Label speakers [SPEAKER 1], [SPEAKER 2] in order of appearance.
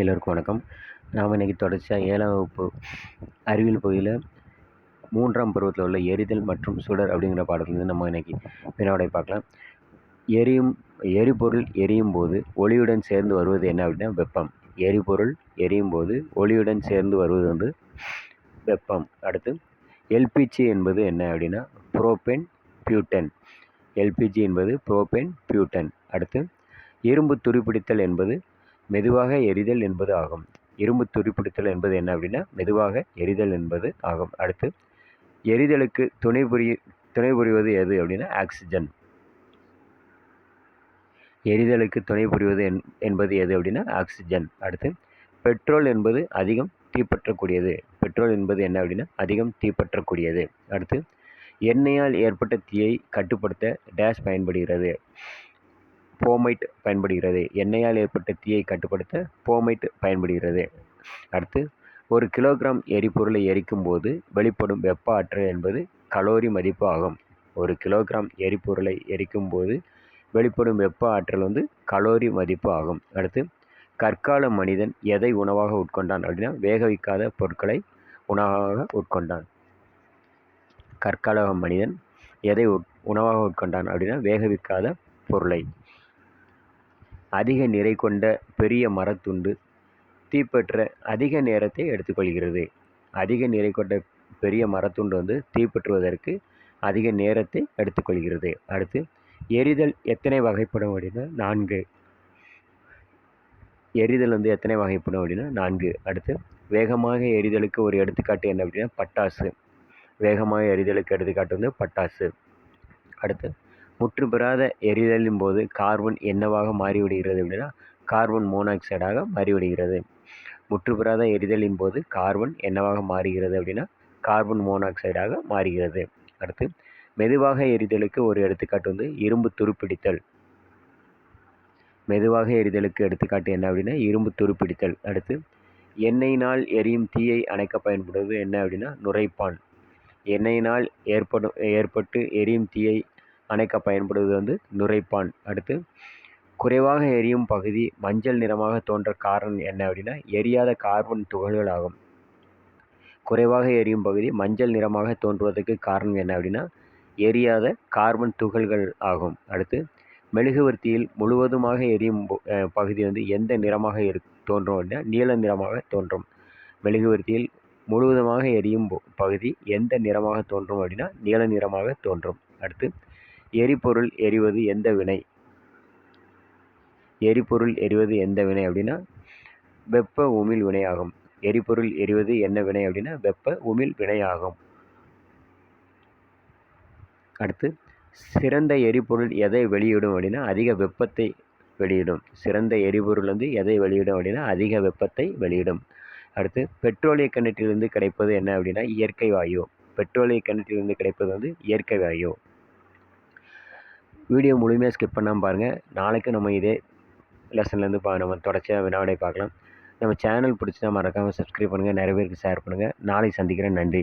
[SPEAKER 1] எல்லோருக்கும் வணக்கம். நாம் இன்றைக்கி தொடர்ச்சியாக ஏழாம் வகுப்பு அறிவியல் பகுதியில் மூன்றாம் பருவத்தில் உள்ள எரிதல் மற்றும் சுடர் அப்படிங்கிற பாடத்துலேருந்து நம்ம இன்றைக்கி வினாவிடை பார்க்கலாம். எரியும் எரிபொருள் எரியும் போது ஒளியுடன் சேர்ந்து வருவது என்ன அப்படின்னா வெப்பம். எரிபொருள் எரியும் போது ஒளியுடன் சேர்ந்து வருவது வந்து வெப்பம். அடுத்து எல்பிஜி என்பது என்ன அப்படின்னா புரோபென் பியூட்டன். எல்பிஜி என்பது புரோபென் பியூட்டன். அடுத்து இரும்பு துருப்பிடித்தல் என்பது மெதுவாக எரிதல் என்பது ஆகும். இரும்பு துருப்பிடித்தல் என்பது என்ன அப்படின்னா மெதுவாக எரிதல் என்பது ஆகும். அடுத்து எரிதலுக்கு துணை புரிய துணை புரிவது எது அப்படின்னா ஆக்சிஜன். எரிதலுக்கு துணை புரிவது என் என்பது எது அப்படின்னா ஆக்சிஜன். அடுத்து பெட்ரோல் என்பது அதிகம் தீப்பற்றக்கூடியது. பெட்ரோல் என்பது என்ன அப்படின்னா அதிகம் தீப்பற்றக்கூடியது. அடுத்து எண்ணெயால் ஏற்பட்ட தீயை கட்டுப்படுத்த டேஷ் பயன்படுகிறது. போமைட் பயன்படுகிறது. எண்ணெயால் ஏற்பட்ட தீயை கட்டுப்படுத்த போமைட் பயன்படுகிறது. அடுத்து ஒரு கிலோகிராம் எரிபொருளை எரிக்கும் போது வெளிப்படும் வெப்ப ஆற்றல் என்பது கலோரி மதிப்பு ஆகும். ஒரு கிலோகிராம் எரிபொருளை எரிக்கும் போது வெளிப்படும் வெப்ப ஆற்றல் வந்து கலோரி மதிப்பு ஆகும். அடுத்து கற்கால மனிதன் எதை உணவாக உட்கொண்டான் அப்படின்னா வேக வைக்காத பொருட்களை உணவாக உட்கொண்டான். கற்கால மனிதன் எதை உணவாக உட்கொண்டான் அப்படின்னா வேக வைக்காத பொருளை. அதிக நிறை கொண்ட பெரிய மரத்துண்டு தீப்பற்ற அதிக நேரத்தை எடுத்துக்கொள்கிறது. அதிக நிறை கொண்ட பெரிய மரத்துண்டு வந்து தீப்பற்றுவதற்கு அதிக நேரத்தை எடுத்துக்கொள்கிறது. அடுத்து எரிதல் எத்தனை வகைப்படும் அப்படின்னா நான்கு. எரிதல் வந்து எத்தனை வகைப்படும் அப்படின்னா நான்கு. அடுத்து வேகமாக எரிதலுக்கு ஒரு எடுத்துக்காட்டு என்ன அப்படின்னா பட்டாசு. வேகமாக எரிதலுக்கு எடுத்துக்காட்டு வந்து பட்டாசு. அடுத்து முற்று பெறாத எரிதலின் போது கார்பன் என்னவாக மாறிவிடுகிறது அப்படின்னா கார்பன் மோனாக்சைடாக மாறிவிடுகிறது. முற்று பெறாத எரிதலின் போது கார்பன் என்னவாக மாறுகிறது அப்படின்னா கார்பன் மோனாக்சைடாக மாறுகிறது. அடுத்து மெதுவாக எரிதலுக்கு ஒரு எடுத்துக்காட்டு வந்து இரும்பு துருப்பிடித்தல். மெதுவாக எரிதலுக்கு எடுத்துக்காட்டு என்ன அப்படின்னா இரும்பு துருப்பிடித்தல். அடுத்து எண்ணெயினால் எரியும் தீயை அணைக்க பயன்படுவது என்ன அப்படின்னா நுரைப்பான். எண்ணெயினால் ஏற்படும் ஏற்பட்டு எரியும் தீயை அணைக்க பயன்படுவது வந்து நுரைப்பான். அடுத்து குறைவாக எரியும் பகுதி மஞ்சள் நிறமாக தோன்ற காரணம் என்ன அப்படின்னா எரியாத கார்பன் துகள்கள் ஆகும். குறைவாக எரியும் பகுதி மஞ்சள் நிறமாக தோன்றுவதற்கு காரணம் என்ன அப்படின்னா எரியாத கார்பன் துகள்கள் ஆகும். அடுத்து மெழுகுவர்த்தியில் முழுவதுமாக எரியும் பகுதி வந்து எந்த நிறமாக இரு தோன்றும் அப்படின்னா நீல நிறமாக தோன்றும். மெழுகுவர்த்தியில் முழுவதுமாக எரியும் பகுதி எந்த நிறமாக தோன்றும் அப்படின்னா நீல நிறமாக தோன்றும். அடுத்து எரிபொருள் எரிவது எந்த வினை? எரிபொருள் எரிவது எந்த வினை அப்படின்னா வெப்ப உமிழ் வினையாகும். எரிபொருள் எரிவது என்ன வினை அப்படின்னா வெப்ப உமிழ் வினையாகும். அடுத்து சிறந்த எரிபொருள் எதை வெளியிடும் அப்படின்னா அதிக வெப்பத்தை வெளியிடும். சிறந்த எரிபொருள் வந்து எதை வெளியிடும் அப்படின்னா அதிக வெப்பத்தை வெளியிடும். அடுத்து பெட்ரோலிய கிணற்றிலிருந்து கிடைப்பது என்ன அப்படின்னா இயற்கை வாயு. பெட்ரோலிய கிணற்றிலிருந்து கிடைப்பது வந்து இயற்கை வாயு. வீடியோ முழுமையாக ஸ்கிப் பண்ணாமல் பாருங்கள் நாளைக்கு நம்ம இதே லெசன்லேருந்து பா நம்ம தொடர்ச்சியாக வினாவிடை பார்க்கலாம். நம்ம சேனல் பிடிச்சா மறக்காமல் சப்ஸ்கிரைப் பண்ணுங்கள் நிறைய பேருக்கு ஷேர் பண்ணுங்கள் நாளைக்கு சந்திக்கிறேன். நன்றி.